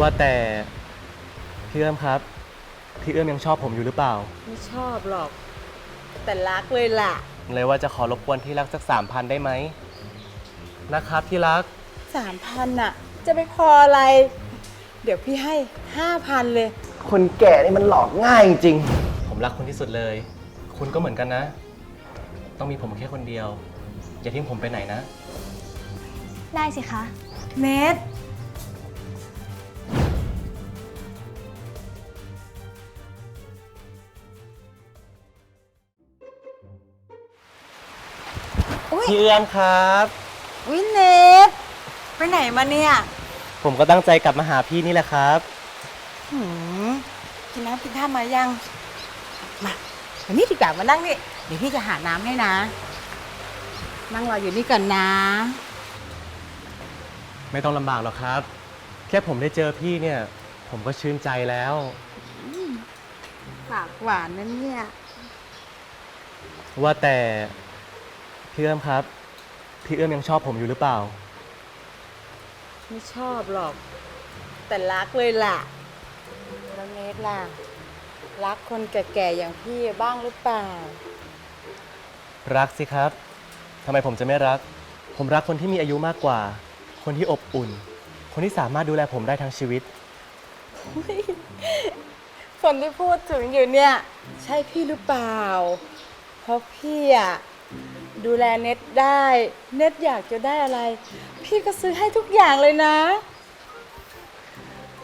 ว่าแต่พี่เอื้อมครับ พี่เอื้อมยังชอบผมอยู่หรือเปล่า ไม่ชอบหรอก แต่รักเลยล่ะ เลยว่าจะขอรบกวนที่รักสักสามพันได้ไหมนะครับที่รักสามพันอะจะไปพออะไร เดี๋ยวพี่ให้ห้าพันเลย คนแก่นี่มันหลอกง่ายจริงผมรักคุณที่สุดเลย คุณก็เหมือนกันนะ ต้องมีผมแค่คนเดียว อย่าทิ้งผมไปไหนนะ ได้สิคะ เนท พี่เอื้อมครับ วิเนทไปไหนมาเนี่ยผมก็ตั้งใจกลับมาหาพี่นี่แหละครับ หืมกินน้ำกินท่ามายัง มาวันนี้ดีกว่ามานั่งนี่ เดี๋ยวพี่จะหาน้ำให้นะ นั่งรออยู่นี่ก่อนนะ ไม่ต้องลำบากหรอกครับ แค่ผมได้เจอพี่เนี่ย ผมก็ชื่นใจแล้ว ปากหวานนั่นเนี่ย ว่าแต่ พี่เอื้อมครับ พี่เอื้อมยังชอบผมอยู่หรือเปล่า ไม่ชอบหรอก แต่รักเลยล่ะแล้วเนทล่ะ รักคนแก่ๆอย่างพี่บ้างหรือเปล่า รักสิครับทำไมผมจะไม่รัก ผมรักคนที่มีอายุมากกว่า คนที่อบอุ่น คนที่สามารถดูแลผมได้ทั้งชีวิต คนที่พูดถึงอยู่เนี่ย ใช่พี่หรือเปล่า เพราะพี่อะ ดูแลเน็ตได้ เน็ตอยากจะได้อะไร พี่ก็ซื้อให้ทุกอย่างเลยนะ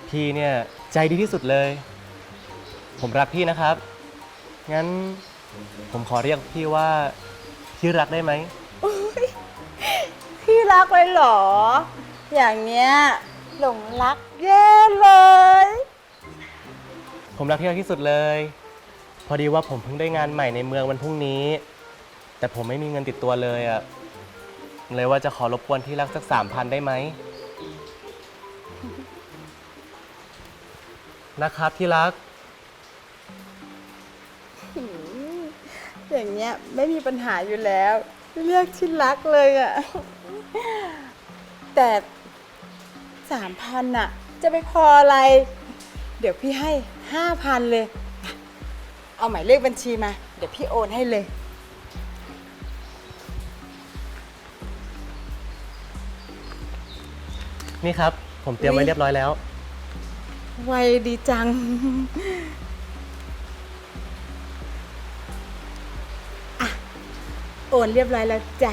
พี่เนี่ย ใจดีที่สุดเลย ผมรักพี่นะครับ งั้นผมขอเรียกพี่ว่าที่รักได้ไหม พี่รักเลยเหรอ อย่างเนี้ยหลงรักแย่เลย ผมรักที่รักที่สุดเลย พอดีว่าผมเพิ่งได้งานใหม่ในเมืองวันพรุ่งนี้ แต่ผมไม่มีเงินติดตัวเลยอะ่ะเลยว่าจะขอรบกวนที่รักสักสามพันได้ไหมนะครับที่รัก อย่างเงี้ยไม่มีปัญหาอยู่แล้วเรียกที่รักเลยอะแต่สามพันอะจะไปพออะไร เดี๋ยวพี่ให้ห้าพันเลย เอาหมายเลขบัญชีมา เดี๋ยวพี่โอนให้เลย นี่ครับ ผมเตรียมไว้อุ๊ยเรียบร้อยแล้ว ไวดีจัง อะ โอนเรียบร้อยแล้วจ้ะ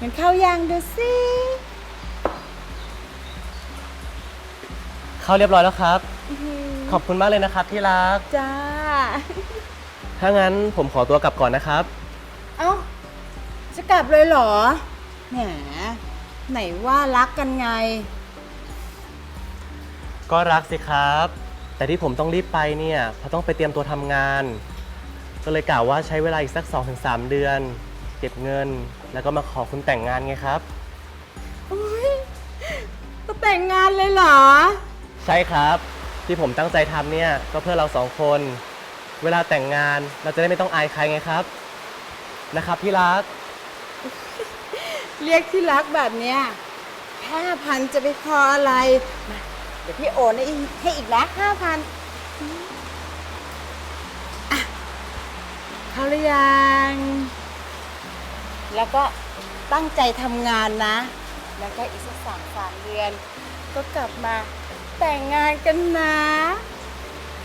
งั้นเข้ายางดูสิเข้าเรียบร้อยแล้วครับ ขอบคุณมากเลยนะครับที่รัก จ้า ถ้างั้นผมขอตัวกลับก่อนนะครับ เอ้า จะกลับเลยเหรอ แหม ไหนว่ารักกันไง ก็รักสิครับ แต่ที่ผมต้องรีบไปเนี่ยเพราะต้องไปเตรียมตัวทำงาน ก็เลยกล่าวว่าใช้เวลาอีกสัก 2-3 เดือน เก็บเงิน แล้วก็มาขอคุณแต่งงานไงครับอุ้ยจะแต่งงานเลยเหรอ ใช่ครับที่ผมตั้งใจทำเนี่ยก็เพื่อเราสองคน เวลาแต่งงานเราจะได้ไม่ต้องอายใครไงครับ นะครับพี่รัก เรียกที่รักแบบเนี้ยห้าพันจะไปพออะไรมาเดี๋ยวพี่โอนให้อีกให้อีกนะห้าพันอะเขาหรือยัง แล้วก็ตั้งใจทำงานนะ แล้วก็อีกสักสามสามเดือน ก็กลับมาแต่งงานกันนะ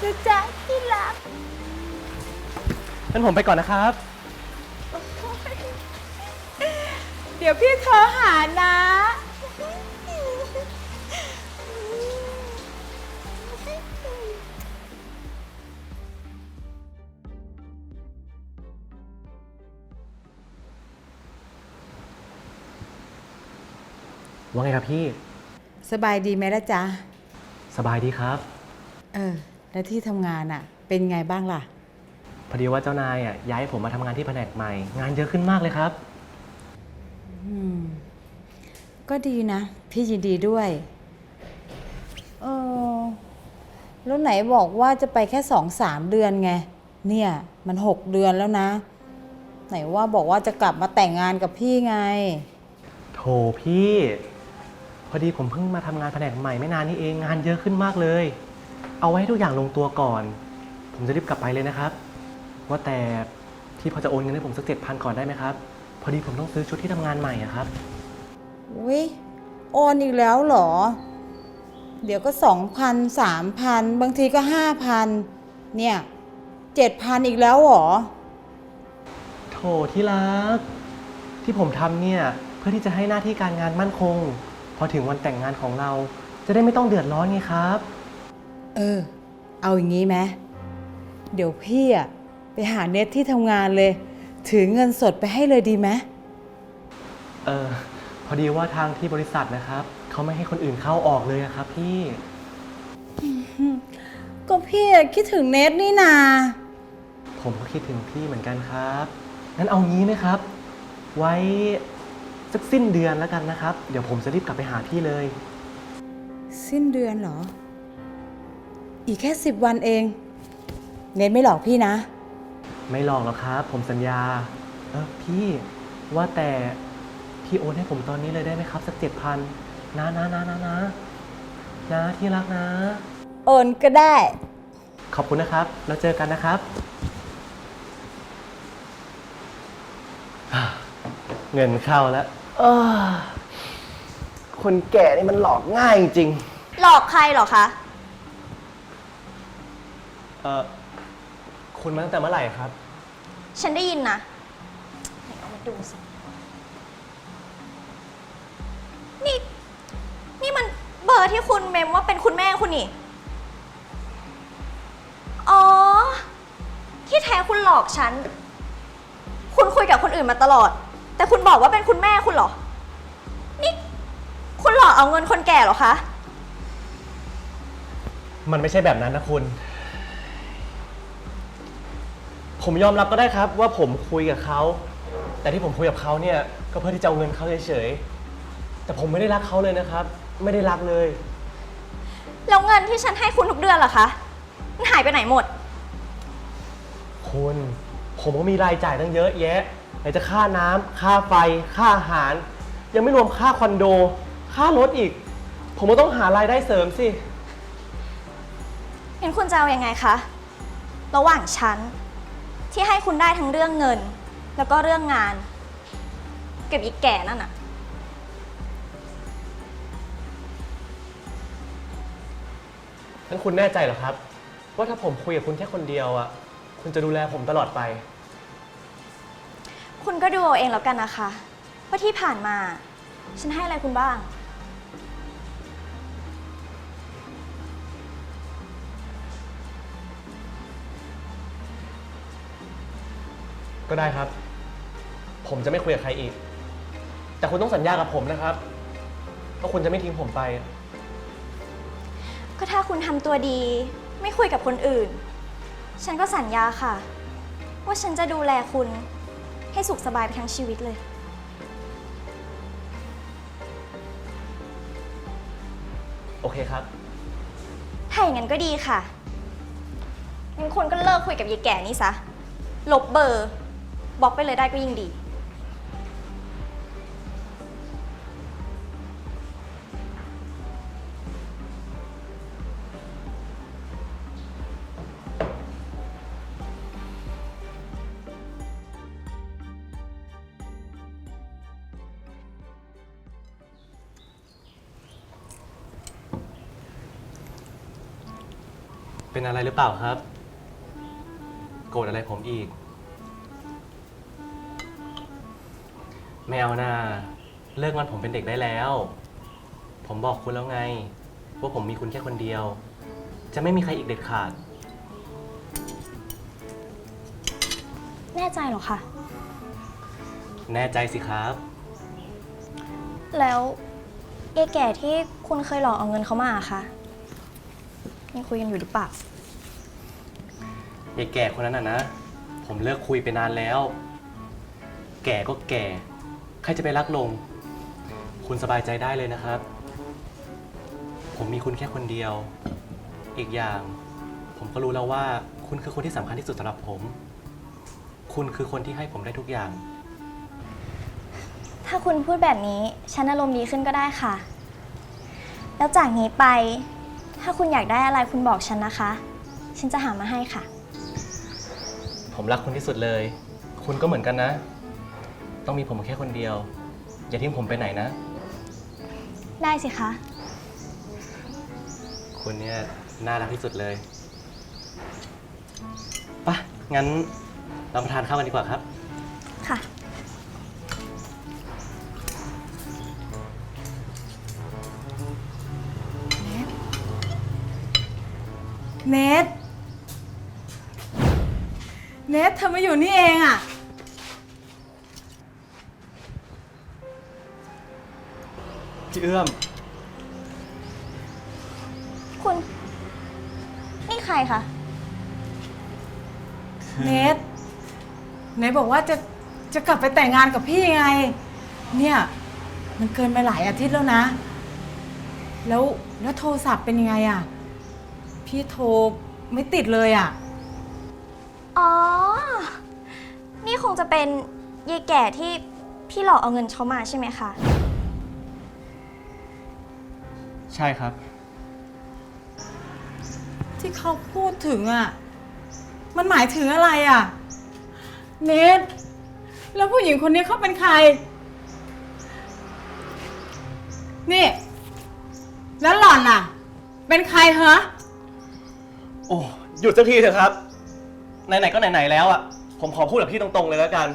จะจ้าที่รัก งั้นผมไปก่อนนะครับ เดี๋ยวพี่โทรหานะ ว่าไงครับพี่ สบายดีไหมล่ะจ๊ะ สบายดีครับ เออ แล้วที่ทำงานอะเป็นไงบ้างล่ะ พอดีว่าเจ้านายอะย้ายผมมาทำงานที่แผนกใหม่ งานเยอะขึ้นมากเลยครับอืม ก็ดีนะ พี่ยินดีด้วยเออแล้วไหนบอกว่าจะไปแค่สองสามเดือนไง เนี่ย มันหกเดือนแล้วนะ ไหนว่าบอกว่าจะกลับมาแต่งงานกับพี่ไง โถพี่ พอดีผมเพิ่งมาทำงานแผนกใหม่ไม่นานนี้เองงานเยอะขึ้นมากเลย เอาไว้ให้ทุกอย่างลงตัวก่อน ผมจะรีบกลับไปเลยนะครับ ว่าแต่พี่พอจะโอนเงินให้ผมสักเจ็ดพันก่อนได้ไหมครับ อดีผมต้องซื้อชุดที่ทำงานใหม่อะครับอุ้ยโอนอีกแล้วเหรอ เดี๋ยวก็สองพันสามพันบางทีก็ห้าพันเนี่ยเจ็ดพันอีกแล้วเหรอ โถที่รัก ที่ผมทำเนี่ยเพื่อที่จะให้หน้าที่การงานมั่นคง พอถึงวันแต่งงานของเรา จะได้ไม่ต้องเดือดร้อนไงครับ เออ เอาอย่างนี้ไหมเดี๋ยวพี่อะไปหาเน็ตที่ทำงานเลย ถือเงินสดไปให้เลยดีไหมเออพอดีว่าทางที่บริษัทนะครับ เขาไม่ให้คนอื่นเข้าออกเลยอะครับ พี่ ก็พี่อะคิดถึงเน็ตนี่นา ผมก็คิดถึงพี่เหมือนกันครับ งั้นเอางี้ไหมครับ ไว้สักสิ้นเดือนแล้วกันนะครับ เดี๋ยวผมจะรีบกลับไปหาพี่เลย สิ้นเดือนเหรอ อีกแค่สิบวันเอง เน็ตไม่หลอกพี่นะ ไม่หลอกหรอกครับ ผมสัญญา เออพี่ว่าแต่พี่โอนให้ผมตอนนี้เลยได้ไหมครับ สักเจ็ดพันนะนะนะนะนะนะที่รักนะ โอนก็ได้ ขอบคุณนะครับแล้วเจอกันนะครับเงินเข้าแล้วเอ้อคนแก่นี่มันหลอกง่ายจริงหลอกใครเหรอคะ เออ คุณมาตั้งแต่เมื่อไหร่ครับ ฉันได้ยินนะไหนเอามาดูสิ นี่ นี่มันเบอร์ที่คุณเมมว่าเป็นคุณแม่คุณนี่ อ๋อ ที่แท้คุณหลอกฉัน คุณคุยกับคนอื่นมาตลอด แต่คุณบอกว่าเป็นคุณแม่คุณเหรอ นี่ คุณหลอกเอาเงินคนแก่เหรอคะ มันไม่ใช่แบบนั้นนะคุณ ผมยอมรับก็ได้ครับ ว่าผมคุยกับเขา แต่ที่ผมคุยกับเขาเนี่ยก็เพื่อที่จะเอาเงินเขาเฉยๆ แต่ผมไม่ได้รักเขาเลยนะครับ ไม่ได้รักเลย แล้วเงินที่ฉันให้คุณทุกเดือนล่ะคะมันหายไปไหนหมด คุณผมก็มีรายจ่ายตั้งเยอะแยะไหนจะค่าน้ำค่าไฟ ค่าอาหาร ยังไม่รวมค่าคอนโด ค่ารถอีก ผมก็ต้องหารายได้เสริมสิเห็นคุณจะเอาอยัางไงคะ ระหว่างฉัน ที่ให้คุณได้ทั้งเรื่องเงิน แล้วก็เรื่องงานกับอีกแก่นั่นอะงั้นคุณแน่ใจเหรอครับ ว่าถ้าผมคุยกับคุณแค่คนเดียวอะ คุณจะดูแลผมตลอดไป คุณก็ดูเอาเองแล้วกันนะคะว่าที่ผ่านมา ฉันให้อะไรคุณบ้าง ก็ได้ครับ ผมจะไม่คุยกับใครอีก แต่คุณต้องสัญญากับผมนะครับว่าคุณจะไม่ทิ้งผมไป ก็ถ้าคุณทำตัวดี ไม่คุยกับคนอื่น ฉันก็สัญญาค่ะ ว่าฉันจะดูแลคุณให้สุขสบายไปทั้งชีวิตเลย โอเคครับ ถ้าอย่างนั้นก็ดีค่ะงั้นคุณก็เลิกคุยกับยายแก่นี่ซะ ลบเบอร์ บล็อกไปเลยได้ก็ยิ่งดี เป็นอะไรหรือเปล่าครับ โกรธอะไรผมอีก ไม่เอานาเลิกงอนผมเป็นเด็กได้แล้ว ผมบอกคุณแล้วไง ว่าผมมีคุณแค่คนเดียว จะไม่มีใครอีกเด็ดขาด แน่ใจเหรอคะ แน่ใจสิครับ แล้วยายแก่ที่คุณเคยหลอกเอาเงินเขามาอะคะยังคุยกันอยู่หรือเปล่ายายแก่คนนั้นน่ะนะ ผมเลิกคุยไปนานแล้ว แก่ก็แก่ใครจะไปรักลง คุณสบายใจได้เลยนะครับ ผมมีคุณแค่คนเดียว อีกอย่าง ผมก็รู้แล้วว่า คุณคือคนที่สำคัญที่สุดสำหรับผม คุณคือคนที่ให้ผมได้ทุกอย่าง ถ้าคุณพูดแบบนี้ ฉันอารมณ์ดีขึ้นก็ได้ค่ะ แล้วจากนี้ไป ถ้าคุณอยากได้อะไรคุณบอกฉันนะคะ ฉันจะหามาให้ค่ะ ผมรักคุณที่สุดเลย คุณก็เหมือนกันนะ ต้องมีผมแค่คนเดียว อย่าทิ้งผมไปไหนนะ ได้สิคะ คุณเนี่ยน่ารักที่สุดเลยปะงั้นเรามาทานข้าวกันดีกว่าครับ ค่ะ เนทเนทเธอมาอยู่นี่เองอะ พี่เอื้อม คุณ นี่ใครคะ เนทเนทบอกว่าจะจะกลับไปแต่งงานกับพี่ไง เนี่ย มันเกินไปหลายอาทิตย์แล้วนะ แล้วแล้วโทรศัพท์เป็นยังไงอะพี่โทรไม่ติดเลยอะอ๋อ นี่คงจะเป็นยายแก่ที่พี่หลอกเอาเงินเขามาใช่ไหมคะ ใช่ครับ ที่เขาพูดถึงอะมันหมายถึงอะไรอะเนทแล้วผู้หญิงคนนี้เขาเป็นใคร นี่ แล้วหล่อนล่ะ เป็นใครเหรอโอ้หยุดสักทีเถอะครับ ไหนๆก็ไหนๆแล้วอะ ผมขอพูดกับพี่ตรงๆเลยแล้วกัน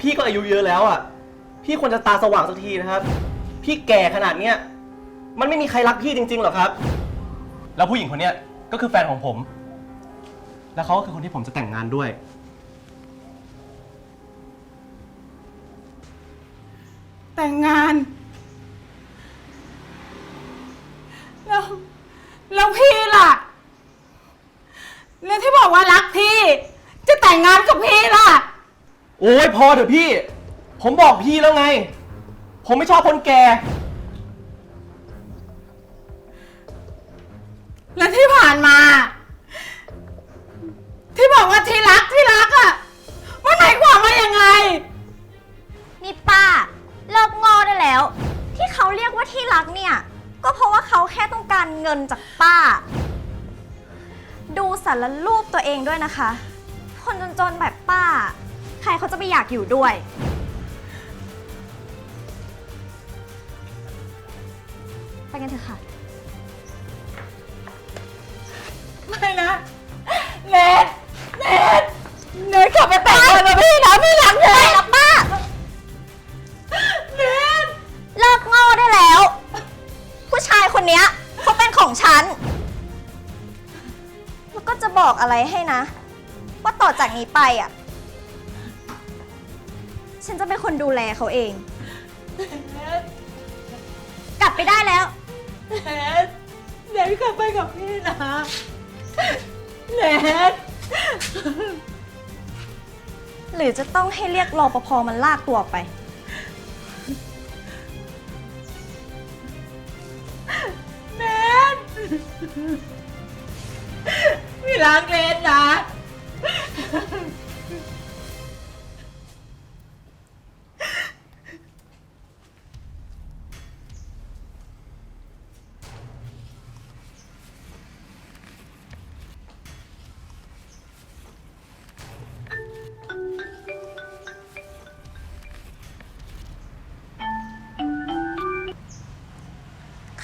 พี่ก็อายุเยอะแล้วอะ พี่ควรจะตาสว่างสักทีนะครับ พี่แก่ขนาดเนี้ย มันไม่มีใครรักพี่จริงๆหรอกครับ แล้วผู้หญิงคนเนี้ยก็คือแฟนของผม แล้วเขาก็คือคนที่ผมจะแต่งงานด้วย แต่งงาน แล้ว แล้วพี่ล่ะ แล้วที่บอกว่ารักพี่ จะแต่งงานกับพี่ล่ะ โอ้ยพอเถอะพี่ ผมบอกพี่แล้วไง ผมไม่ชอบคนแก่ แล้วที่ผ่านมา ที่บอกว่าที่รักที่รักอะมันหมายความว่ายังไง นี่ป้า เลิกโง่ได้แล้ว ที่เขาเรียกว่าที่รักเนี่ย ก็เพราะว่าเขาแค่ต้องการเงินจากป้า ดูสารรูปตัวเองด้วยนะคะ คนจนๆแบบป้า ใครเขาจะไปอยากอยู่ด้วย ไปกันเถอะค่ะ ว่าต่อจากนี้ไปอะ ฉันจะเป็นคนดูแลเขาเอง กลับไปได้แล้วเนทเนทกลับไปกับพี่นะเนทหรือจะต้องให้เรียกรอปภมันลากตัวออกไปเนทพี่รักเนทนะ ค่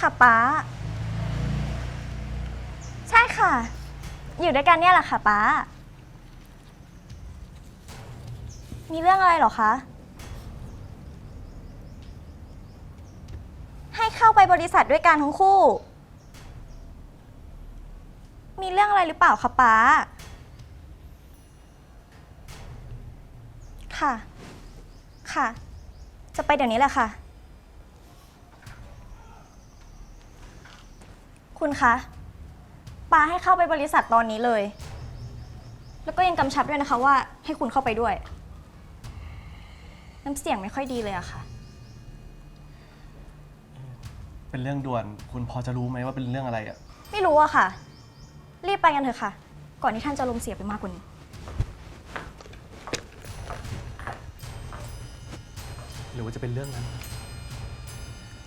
ะป้า ใช่ค่ะ อยู่ด้วยกันเนี่ยแหละค่ะป้า มีเรื่องอะไรเหรอคะ ให้เข้าไปบริษัทด้วยกันทั้งคู่ มีเรื่องอะไรหรือเปล่าคะป้าค่ะ ค่ะ จะไปเดี๋ยวนี้แหละค่ะ คุณคะปาให้เข้าไปบริษัทตอนนี้เลย แล้วก็ยังกำชับด้วยนะคะว่าให้คุณเข้าไปด้วย น้ำเสียงไม่ค่อยดีเลยอะค่ะ เป็นเรื่องด่วน คุณพอจะรู้ไหมว่าเป็นเรื่องอะไรอะ ไม่รู้อะค่ะ รีบไปกันเถอะค่ะ ก่อนที่ท่านจะลมณ์เสียไปมากกว่านี้ หรือว่าจะเป็นเรื่องนั้น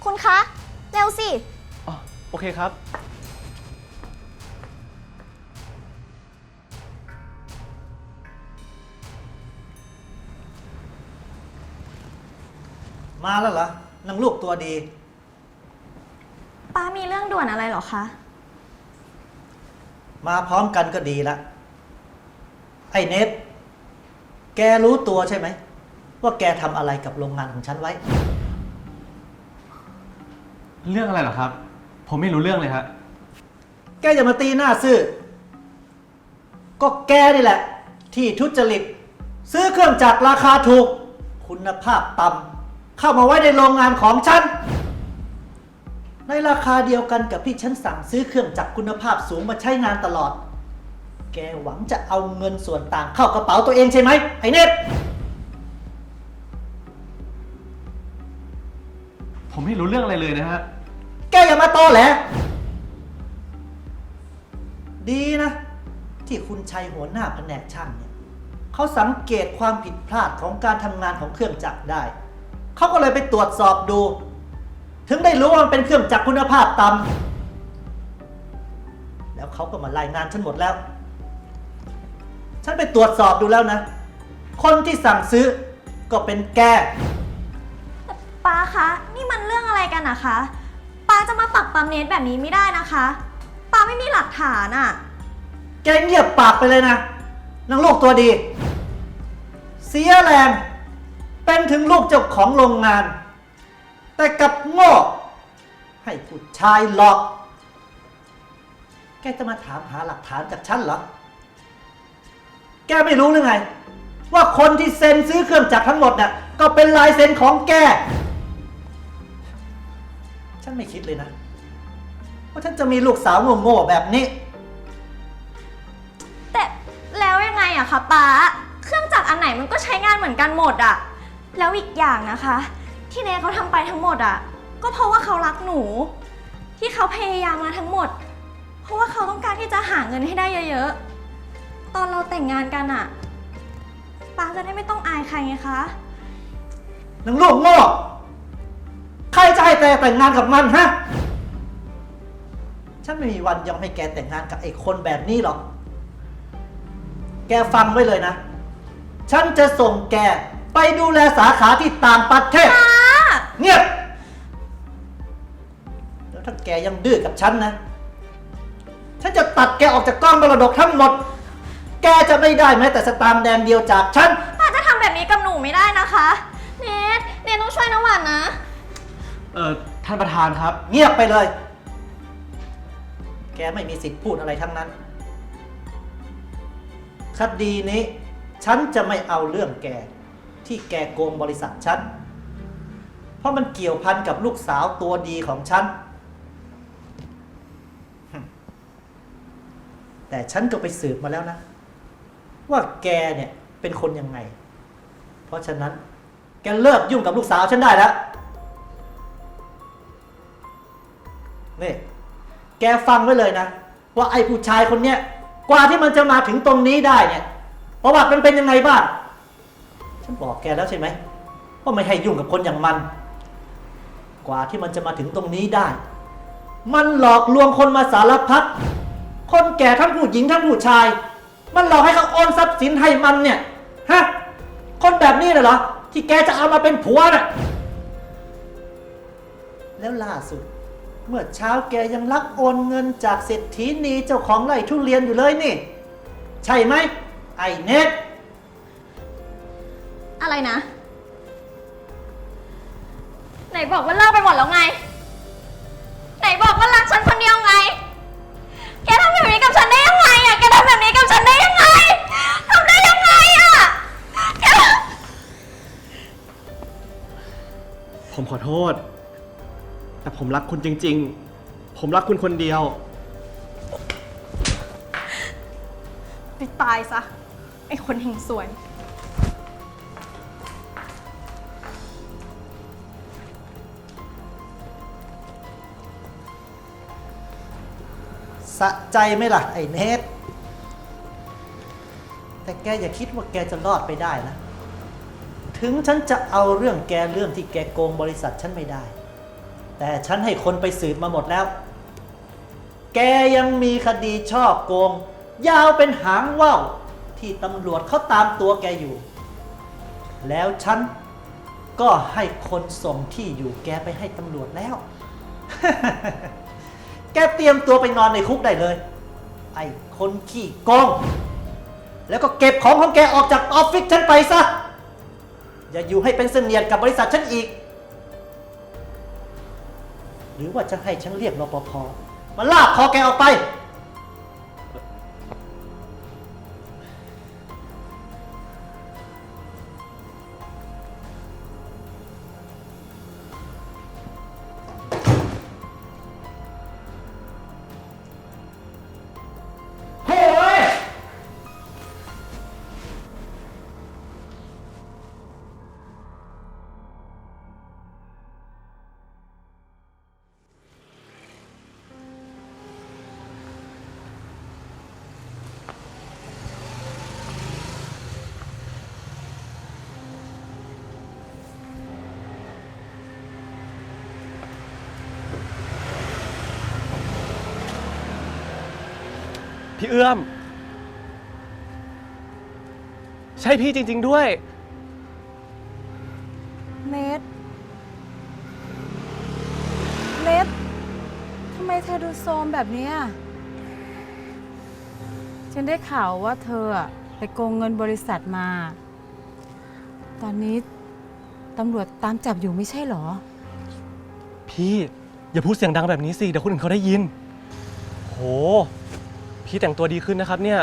คุณคะ เร็วสิ อ๋อ โอเคครับ มาแล้วเหรอนางลูกตัวดี ป้ามีเรื่องด่วนอะไรเหรอคะ มาพร้อมกันก็ดีละ ไอ้เนทแกรู้ตัวใช่ไหม ว่าแกทำอะไรกับโรงงานของฉันไว้ เรื่องอะไรเหรอครับ ผมไม่รู้เรื่องเลยครับแกอย่ามาตีหน้าซื่อ ก็แกนี่แหละ ที่ทุจริต ซื้อเครื่องจักรราคาถูก คุณภาพต่ำ เข้ามาไว้ในโรงงานของฉัน ในราคาเดียวกันกับที่ฉันสั่งซื้อเครื่องจักรคุณภาพสูงมาใช้งานตลอด แกหวังจะเอาเงินส่วนต่างเข้ากระเป๋าตัวเองใช่ไหมไอ้เน็ตผมไม่รู้เรื่องอะไรเลยนะฮะ แกอย่ามาตอแหลดีนะ ที่คุณชัยหัวหน้าแผนกช่างเนี่ยเขาสังเกตความผิดพลาดของการทำงานของเครื่องจักรได้ เขาก็เลยไปตรวจสอบดู ถึงได้รู้ว่ามันเป็นเครื่องจักรคุณภาพต่ำแล้วเขาก็มารายงานฉันหมดแล้ว ฉันไปตรวจสอบดูแล้วนะ คนที่สั่งซื้อก็เป็นแก ป้าคะ นี่มันเรื่องอะไรกันนะคะป้าจะมาปักปั๊มเนตแบบนี้ไม่ได้นะคะป้าไม่มีหลักฐานอะแกเงียบปากไปเลยนะนางลูกตัวดี เสียแรง เป็นถึงลูกเจ้าของโรงงาน แต่กับโง่ให้ผู้ชายหลอก แกจะมาถามหาหลักฐานจากฉันเหรอ แกไม่รู้หรือไง ว่าคนที่เซ็นซื้อเครื่องจักรทั้งหมดน่ะก็เป็นลายเซ็นของแก ฉันไม่คิดเลยนะ ว่าฉันจะมีลูกสาวโง่ๆแบบนี้ แต่แล้วยังไงอะคะป้า เครื่องจักรอันไหนมันก็ใช้งานเหมือนกันหมดอะ แล้วอีกอย่างนะคะ ที่เนเขาทำไปทั้งหมดอะก็เพราะว่าเขารักหนู ที่เขาพยายามมาทั้งหมด เพราะว่าเขาต้องการที่จะหาเงินให้ได้เยอะๆ ตอนเราแต่งงานกันอะป้าจะได้ไม่ต้องอายใครไงคะนางลูกโง่ใครจะให้แต่แต่งงานกับมันฮะ ฉันไม่มีวันยอมให้แกแต่งงานกับไอ้คนแบบนี้หรอก แกฟังไว้เลยนะ ฉันจะส่งแก ไปดูแลสาขาที่ต่างประเทศเงียบแล้วถ้าแกยังดื้อกับฉันนะ ฉันจะตัดแกออกจากกล้องมรดกทั้งหมด แกจะไม่ได้แม้แต่สตางค์แดนเดียวจากฉัน ป้าจะทำแบบนี้กับหนูไม่ได้นะคะ เนทเนทต้องช่วยน้ำหวานนะ เอ่อท่านประธานครับ เงียบไปเลย แกไม่มีสิทธิ์พูดอะไรทั้งนั้น คดีนี้ ฉันจะไม่เอาเรื่องแก ที่แกโกงบริษัทฉัน เพราะมันเกี่ยวพันกับลูกสาวตัวดีของฉัน แต่ฉันก็ไปสืบมาแล้วนะ ว่าแกเนี่ยเป็นคนยังไง เพราะฉะนั้น แกเลิกยุ่งกับลูกสาวฉันได้แล้ว นี่ แกฟังไว้เลยนะ ว่าไอ้ผู้ชายคนเนี้ย กว่าที่มันจะมาถึงตรงนี้ได้เนี่ยประวัติมันเป็นยังไงบ้าง ฉันบอกแกแล้วใช่ไหมว่าไม่ให้ยุ่งกับคนอย่างมัน กว่าที่มันจะมาถึงตรงนี้ได้ มันหลอกลวงคนมาสารพัดคนแก่ทั้งผู้หญิงทั้งผู้ชาย มันหลอกให้เขาโอนทรัพย์สินให้มันเนี่ยฮะคนแบบนี้น่ะเหรอที่แกจะเอามาเป็นผัวน่ะแล้วล่าสุด เมื่อเช้าแกยังลักโอนเงินจากเศรษฐีนีเจ้าของไร่ทุเรียนอยู่เลยนี่ ใช่ไหมไอ้เน็ต อะไรนะ ไหนบอกว่าเลิกไปหมดแล้วไง ไหนบอกว่ารักฉันคนเดียวไง แกทำแบบนี้กับฉันได้ยังไงอะแกทำแบบนี้กับฉันได้ยังไงทำได้ยังไงอะแกผมขอโทษ แต่ผมรักคุณจริง ๆ ผมรักคุณคนเดียว ไปตายซะ ไอคนเฮงสวย สะใจไหมล่ะ ไอ้เนทแต่แกอย่าคิดว่าแกจะรอดไปได้นะ ถึงฉันจะเอาเรื่องแกเรื่องที่แกโกงบริษัทฉันไม่ได้ แต่ฉันให้คนไปสืบมาหมดแล้ว แกยังมีคดีช่อโกง ยาวเป็นหางว่าวที่ตำรวจเขาตามตัวแกอยู่ แล้วฉันก็ให้คนส่งที่อยู่แกไปให้ตำรวจแล้ว กเตรียมตัวไปนอนในคุกได้เลย ไอ้คนขี้โกงแล้วก็เก็บของของแกออกจากออฟฟิศฉันไปซะ อย่าอยู่ให้เป็นเสนียดกับบริษัทฉันอีก หรือว่าจะให้ฉันเรียกรปภมาลากคอแกออกไป พี่เอื้อม ใช่พี่จริง ๆด้วย เนทเนททำไมเธอดูโซมแบบเนี้ยฉันได้ข่าวว่าเธออะไปโกงเงินบริษัทมา ตอนนี้ตำรวจตามจับอยู่ไม่ใช่เหรอ พี่ อย่าพูดเสียงดังแบบนี้สิ เดี๋ยวคนอื่นเขาได้ยิน โห พี่แต่งตัวดีขึ้นนะครับเนี่ย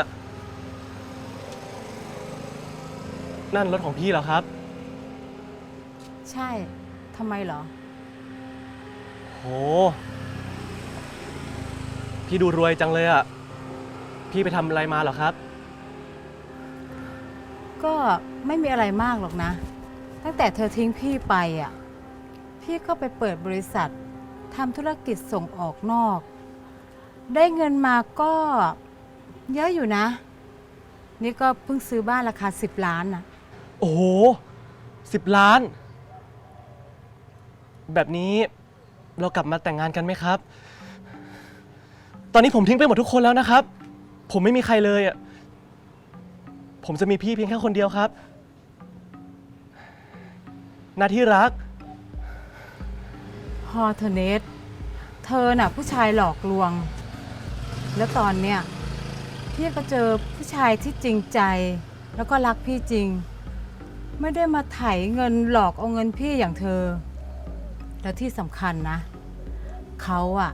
นั่นรถของพี่เหรอครับ ใช่ทำไมเหรอ โห พี่ดูรวยจังเลยอะพี่ไปทำอะไรมาเหรอครับ ก็ไม่มีอะไรมากหรอกนะ ตั้งแต่เธอทิ้งพี่ไปอะ พี่ก็ไปเปิดบริษัททำธุรกิจส่งออกนอก ได้เงินมาก็เยอะอยู่นะ นี่ก็เพิ่งซื้อบ้านราคา 10 ล้านนะโอ้โหสิบล้าน แบบนี้เรากลับมาแต่งงานกันไหมครับ ตอนนี้ผมทิ้งไปหมดทุกคนแล้วนะครับ ผมไม่มีใครเลยอะ ผมจะมีพี่เพียงแค่คนเดียวครับหน้าที่รัก พอเธอเนทเธอน่ะผู้ชายหลอกลวง แล้วตอนเนี้ยพี่ก็เจอผู้ชายที่จริงใจ แล้วก็รักพี่จริง ไม่ได้มาไถเงินหลอกเอาเงินพี่อย่างเธอ แล้วที่สำคัญนะ เขาอะ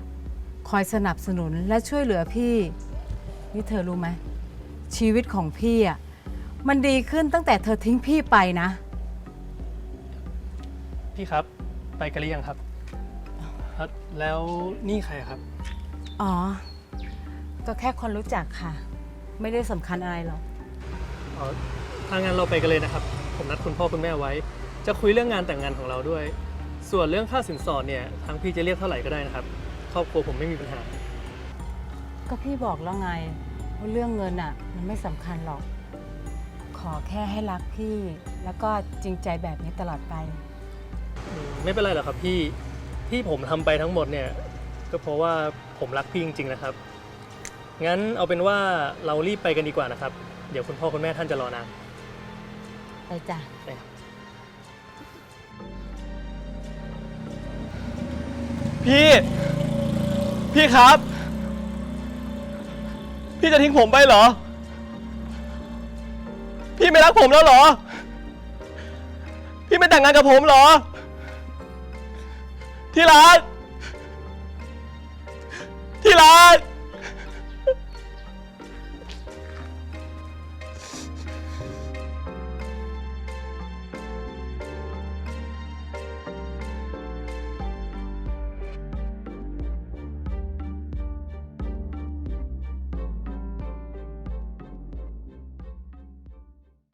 คอยสนับสนุนและช่วยเหลือพี่ นี่เธอรู้ไหม ชีวิตของพี่อะมันดีขึ้นตั้งแต่เธอทิ้งพี่ไปนะ พี่ครับ ไปกันหรือยังครับครับแล้วนี่ใครครับ อ๋อ ก็แค่คนรู้จักค่ะ ไม่ได้สำคัญอะไรหรอกอ๋อถ้างั้นเราไปกันเลยนะครับ ผมนัดคุณพ่อคุณแม่ไว้ จะคุยเรื่องงานแต่งงานของเราด้วย ส่วนเรื่องค่าสินสอดเนี่ยทางพี่จะเรียกเท่าไหร่ก็ได้นะครับ ครอบครัวผมไม่มีปัญหา ก็พี่บอกแล้วไงว่าเรื่องเงินอะ มันไม่สำคัญหรอก ขอแค่ให้รักพี่ แล้วก็จริงใจแบบนี้ตลอดไป อืมไม่เป็นไรหรอกครับพี่ที่ผมทำไปทั้งหมดเนี่ย ก็เพราะว่าผมรักพี่จริงๆนะครับ งั้นเอาเป็นว่าเรารีบไปกันดีกว่านะครับ เดี๋ยวคุณพ่อคุณแม่ท่านจะรอนานไปจ้ะ ไปครับ พี่ พี่ครับ พี่จะทิ้งผมไปเหรอ พี่ไม่รักผมแล้วเหรอ พี่ไม่แต่งงานกับผมเหรอ ที่รัก ที่รัก